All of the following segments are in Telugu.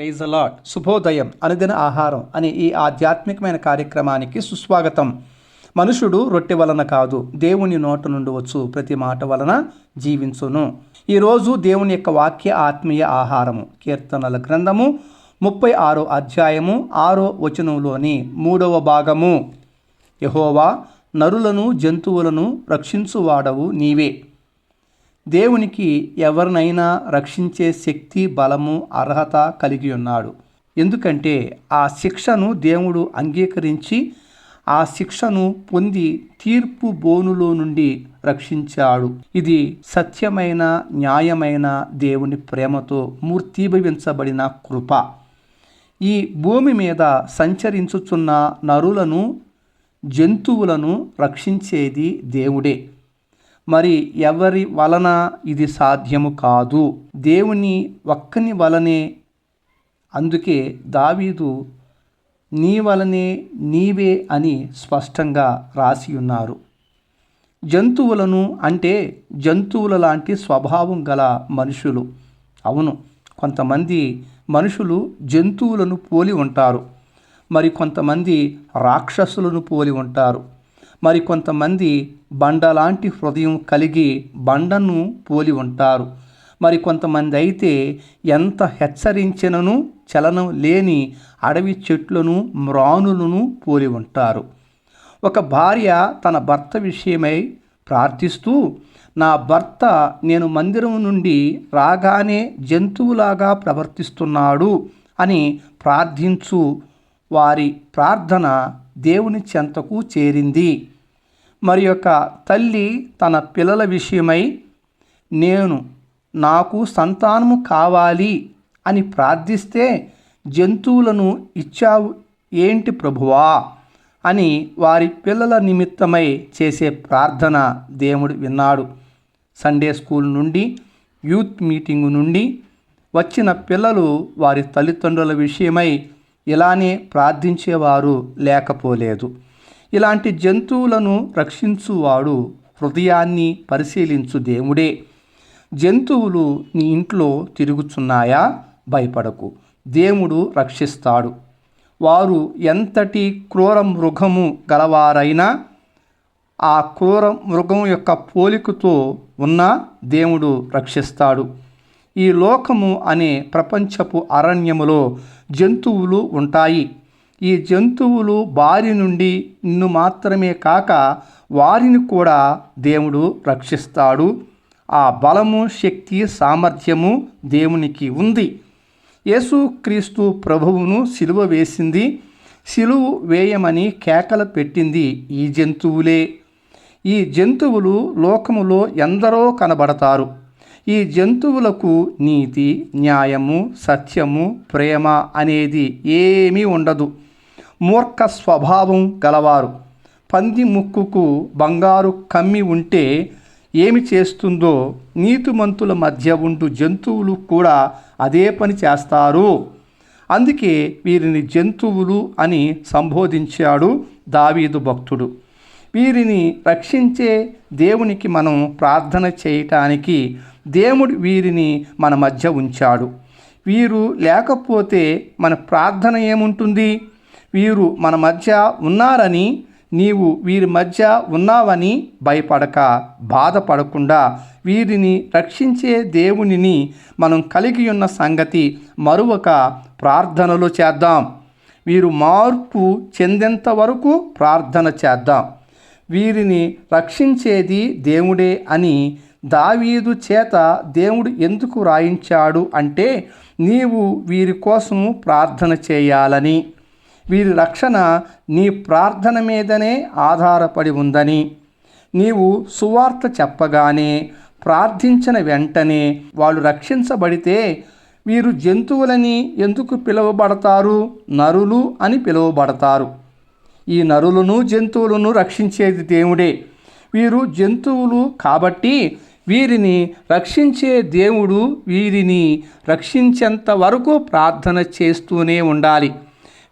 ప్రైజ్ అలాట్ శుభోదయం అనుదిన ఆహారం అనే ఈ ఆధ్యాత్మికమైన కార్యక్రమానికి సుస్వాగతం. మనుషుడు రొట్టె వలన కాదు దేవుని నోట నుండి వచ్చు ప్రతి మాట వలన జీవించును. ఈరోజు దేవుని యొక్క వాక్య ఆత్మీయ ఆహారము కీర్తనల గ్రంథము ముప్పై ఆరో అధ్యాయము ఆరో వచనంలోని మూడవ భాగము. యహోవా నరులను జంతువులను రక్షించువాడవు నీవే. దేవునికి ఎవరినైనా రక్షించే శక్తి బలము అర్హత కలిగి ఉన్నాడు. ఎందుకంటే ఆ శిక్షను దేవుడు అంగీకరించి ఆ శిక్షను పొంది తీర్పు బోనులో నుండి రక్షించాడు. ఇది సత్యమైన న్యాయమైన దేవుని ప్రేమతో మూర్తీభవించబడిన కృప. ఈ భూమి మీద సంచరించుచున్న నరులను జంతువులను రక్షించేది దేవుడే. మరి ఎవరి వలన ఇది సాధ్యము కాదు? దేవుని ఒక్కని వలనే. అందుకే దావీదు నీ వలనే నీవే అని స్పష్టంగా రాసి ఉన్నారు. జంతువులను అంటే జంతువుల లాంటి స్వభావం గల మనుషులు. అవును కొంతమంది మనుషులు జంతువులను పోలి ఉంటారు. మరి కొంతమంది రాక్షసులను పోలి ఉంటారు. మరి కొంతమంది బండలాంటి హృదయం కలిగి బండను పోలి ఉంటారు. మరి కొంతమంది అయితే ఎంత హెచ్చరించినను చలనం లేని అడవి చెట్లను మ్రానులను పోలి ఉంటారు. ఒక భార్య తన భర్త విషయమై ప్రార్థిస్తూ నా భర్త నేను మందిరం నుండి రాగానే జంతువులాగా ప్రవర్తిస్తున్నాడు అని ప్రార్థించు వారి ప్రార్థన దేవుని చెంతకు చేరింది. మరి యొక్క తల్లి తన పిల్లల విషయమై నేను నాకు సంతానము కావాలి అని ప్రార్థిస్తే జంతువులను ఇచ్చావు ఏంటి ప్రభువా అని వారి పిల్లల నిమిత్తమై చేసే ప్రార్థన దేవుడు విన్నాడు. సండే స్కూల్ నుండి యూత్ మీటింగు నుండి వచ్చిన పిల్లలు వారి తల్లిదండ్రుల విషయమై ఇలానే ప్రార్థించేవారు లేకపోలేదు. ఇలాంటి జంతువులను రక్షించువాడు హృదయాన్ని పరిశీలించు దేవుడే. జంతువులు నీ ఇంట్లో తిరుగుచున్నాయా? భయపడకు. దేవుడు రక్షిస్తాడు. వారు ఎంతటి క్రూర మృగము గలవారైనా ఆ క్రూర మృగం యొక్క పోలికతో ఉన్న దేవుడు రక్షిస్తాడు. ఈ లోకము అనే ప్రపంచపు అరణ్యములో జంతువులు ఉంటాయి. ఈ జంతువులు బారి నుండి నిన్ను మాత్రమే కాక వారిని కూడా దేవుడు రక్షిస్తాడు. ఆ బలము శక్తి సామర్థ్యము దేవునికి ఉంది. యేసుక్రీస్తు ప్రభువును సిలువ వేసింది. సిలువు వేయమని కేకలు పెట్టింది ఈ జంతువులే. ఈ జంతువులు లోకములో ఎందరో కనబడతారు. ఈ జంతువులకు నీతి న్యాయము సత్యము ప్రేమ అనేది ఏమీ ఉండదు. మూర్ఖ స్వభావం గలవారు. పంది ముక్కుకు బంగారు కమ్మి ఉంటే ఏమి చేస్తుందో నీతిమంతుల మధ్య ఉండు జంతువులు కూడా అదే పని చేస్తారు. అందుకే వీరిని జంతువులు అని సంబోధించాడు దావీదు భక్తుడు. వీరిని రక్షించే దేవునికి మనం ప్రార్థన చేయటానికి దేవుడు వీరిని మన మధ్య ఉంచాడు. వీరు లేకపోతే మన ప్రార్థన ఏముంటుంది? వీరు మన మధ్య ఉన్నారని నీవు వీరి మధ్య ఉన్నావని భయపడక బాధపడకుండా వీరిని రక్షించే దేవునిని మనం కలిగి ఉన్న సంగతి మరొక ప్రార్థనలు చేద్దాం. వీరు మార్పు చెందేంత వరకు ప్రార్థన చేద్దాం. వీరిని రక్షించేది దేవుడే అని దావీదు చేత దేవుడు ఎందుకు రాయించాడు అంటే నీవు వీరి కోసము ప్రార్థన చేయాలని. వీరి రక్షణ నీ ప్రార్థన మీదనే ఆధారపడి ఉందని. నీవు సువార్త చెప్పగానే ప్రార్థించిన వెంటనే వాళ్ళు రక్షించబడితే వీరు జంతువులని ఎందుకు పిలువబడతారు? నరులు అని పిలువబడతారు. ఈ నరులను జంతువులను రక్షించేది దేవుడే. వీరు జంతువులు కాబట్టి వీరిని రక్షించే దేవుడు వీరిని రక్షించేంత వరకు ప్రార్థన చేస్తూనే ఉండాలి.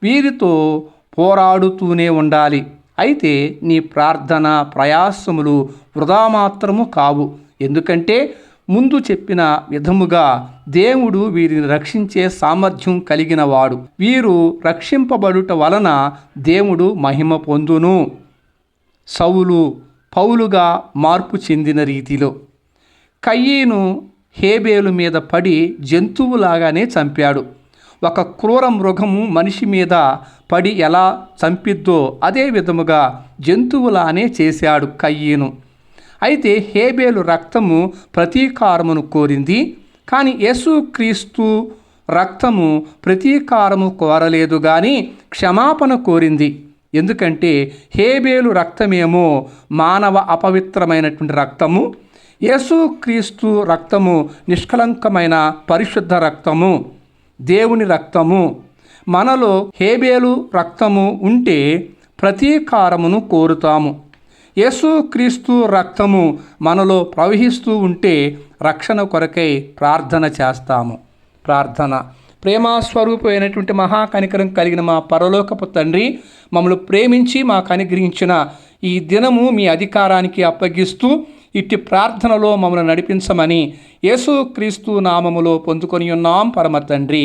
వీరితో పోరాడుతూనే ఉండాలి. అయితే నీ ప్రార్థన ప్రయాసములు వృధా మాత్రము కావు. ఎందుకంటే ముందు చెప్పిన విధముగా దేవుడు వీరిని రక్షించే సామర్థ్యం కలిగిన వాడు వీరు రక్షింపబడుట వలన దేవుడు మహిమ పొందును. సౌలు పౌలుగా మార్పు చెందిన రీతిలో కయ్యను హేబేలు మీద పడి జంతువులాగానే చంపాడు. ఒక క్రూర మృగము మనిషి మీద పడి ఎలా చంపిద్దో అదే విధముగా జంతువులానే చేశాడు కయ్యను. అయితే హేబేలు రక్తము ప్రతీకారమును కోరింది కానీ యేసుక్రీస్తు రక్తము ప్రతీకారము కోరలేదు కానీ క్షమాపణ కోరింది. ఎందుకంటే హేబేలు రక్తమేమో మానవ అపవిత్రమైనటువంటి రక్తము యేసుక్రీస్తు రక్తము నిష్కలంకమైన పరిశుద్ధ రక్తము దేవుని రక్తము. మనలో హేబేలు రక్తము ఉంటే ప్రతీకారమును కోరుతాము. యేసుక్రీస్తు రక్తము మనలో ప్రవహిస్తూ ఉంటే రక్షణ కొరకై ప్రార్థన చేస్తాము. ప్రార్థన. ప్రేమాస్వరూపమైనటువంటి మహాకనికరం కలిగిన మా పరలోకపు తండ్రి మమ్మల్ని ప్రేమించి మాకు అనుగ్రహించిన ఈ దినము మీ అధికారానికి అప్పగిస్తూ ఇట్టి ప్రార్థనలో మమ్మల్ని నడిపించమని యేసుక్రీస్తు నామములో పొందుకొని ఉన్నాం పరమ తండ్రి.